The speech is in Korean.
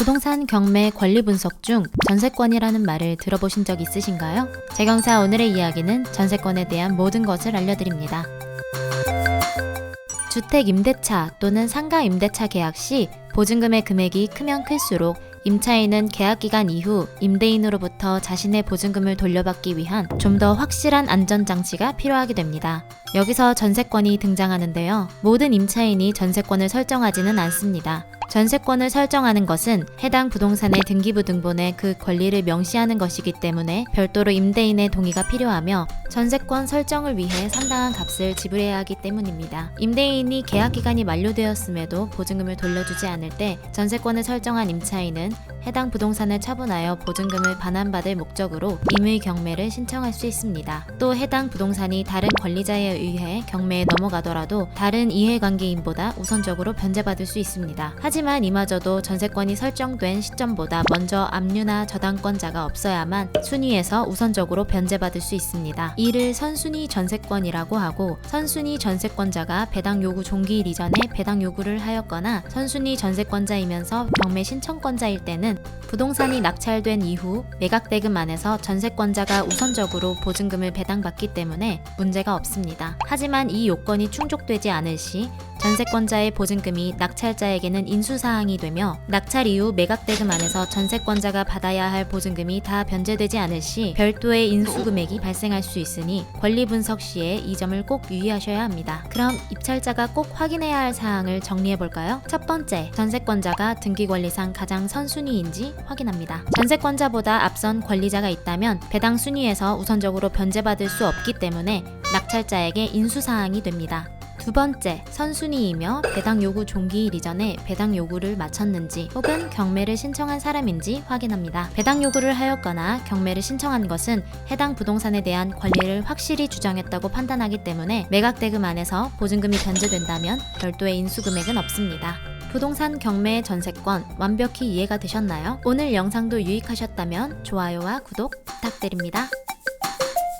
부동산 경매 권리 분석 중 전세권이라는 말을 들어보신 적 있으신가요? 재경사 오늘의 이야기는 전세권에 대한 모든 것을 알려드립니다. 주택 임대차 또는 상가 임대차 계약 시 보증금의 금액이 크면 클수록 임차인은 계약 기간 이후 임대인으로부터 자신의 보증금을 돌려받기 위한 좀 더 확실한 안전 장치가 필요하게 됩니다. 여기서 전세권이 등장하는데요. 모든 임차인이 전세권을 설정하지는 않습니다. 전세권을 설정하는 것은 해당 부동산의 등기부 등본에 그 권리를 명시하는 것이기 때문에 별도로 임대인의 동의가 필요하며 전세권 설정을 위해 상당한 값을 지불해야 하기 때문입니다. 임대인이 계약 기간이 만료되었음에도 보증금을 돌려주지 않을 때 전세권을 설정한 임차인은 해당 부동산을 처분하여 보증금을 반환받을 목적으로 임의 경매를 신청할 수 있습니다. 또 해당 부동산이 다른 권리자에 의해 경매에 넘어가더라도 다른 이해관계인보다 우선적으로 변제받을 수 있습니다. 하지만 이마저도 전세권이 설정된 시점보다 먼저 압류나 저당권자가 없어야만 순위에서 우선적으로 변제받을 수 있습니다. 이를 선순위 전세권이라고 하고 선순위 전세권자가 배당 요구 종기일 이전에 배당 요구를 하였거나 선순위 전세권자이면서 경매 신청권자일 때는 부동산이 낙찰된 이후 매각대금 안에서 전세권자가 우선적으로 보증금을 배당받기 때문에 문제가 없습니다. 하지만 이 요건이 충족되지 않을 시 전세권자의 보증금이 낙찰자에게는 인수사항이 되며 낙찰 이후 매각대금 안에서 전세권자가 받아야 할 보증금이 다 변제되지 않을 시 별도의 인수금액이 발생할 수 있으니 권리 분석 시에 이 점을 꼭 유의하셔야 합니다. 그럼 입찰자가 꼭 확인해야 할 사항을 정리해 볼까요? 첫 번째, 전세권자가 등기권리상 가장 선순위인지 확인합니다. 전세권자보다 앞선 권리자가 있다면 배당 순위에서 우선적으로 변제받을 수 없기 때문에 낙찰자에게 인수사항이 됩니다. 두 번째, 선순위이며 배당 요구 종기일 이전에 배당 요구를 마쳤는지 혹은 경매를 신청한 사람인지 확인합니다. 배당 요구를 하였거나 경매를 신청한 것은 해당 부동산에 대한 권리를 확실히 주장했다고 판단하기 때문에 매각대금 안에서 보증금이 변제된다면 별도의 인수금액은 없습니다. 부동산 경매 전세권 완벽히 이해가 되셨나요? 오늘 영상도 유익하셨다면 좋아요와 구독 부탁드립니다.